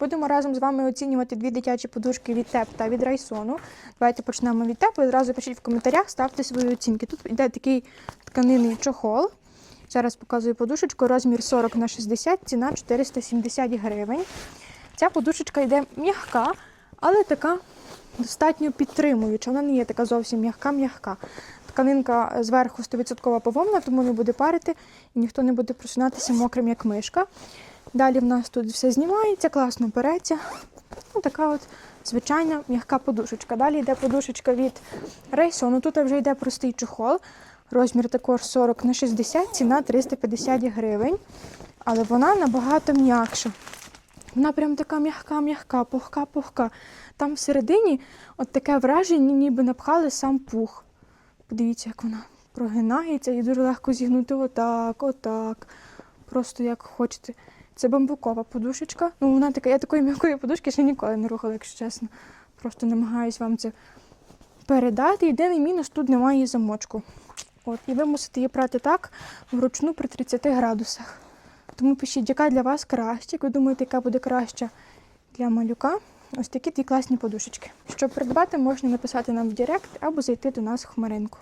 Будемо разом з вами оцінювати дві дитячі подушки від ТЕП та від Райсону. Давайте почнемо від ТЕП. Одразу пишіть в коментарях, ставте свої оцінки. Тут йде такий тканинний чохол. Зараз показую подушечку. Розмір 40 на 60, ціна 470 гривень. Ця подушечка йде м'яка, але така достатньо підтримуюча. Вона не є така зовсім м'яка-м'яка. Тканинка зверху 100% пововна, тому не буде парити і ніхто не буде просунатися мокрим, як мишка. Далі в нас тут все знімається, класно переться. Ну, така от звичайна м'яка подушечка. Далі йде подушечка від Рейсону. Тут вже йде простий чохол. Розмір також 40 на 60, ціна 350 гривень. Але вона набагато м'якша. Вона прям така м'яка-м'яка, пухка-пухка. Там всередині от таке враження, ніби напхали сам пух. Подивіться, як вона прогинається і дуже легко зігнути отак, отак. Просто як хочете. Це бамбукова подушечка. Ну, вона така, я такої м'якої подушки ще ніколи не рухала, якщо чесно. Просто намагаюсь вам це передати. Єдиний мінус тут немає замочку. От, і ви мусите її прати так вручну при 30 градусах. Тому пишіть, яка для вас краще, як ви думаєте, яка буде краща для малюка. Ось такі дві класні подушечки. Щоб придбати, можна написати нам в Директ або зайти до нас в хмаринку.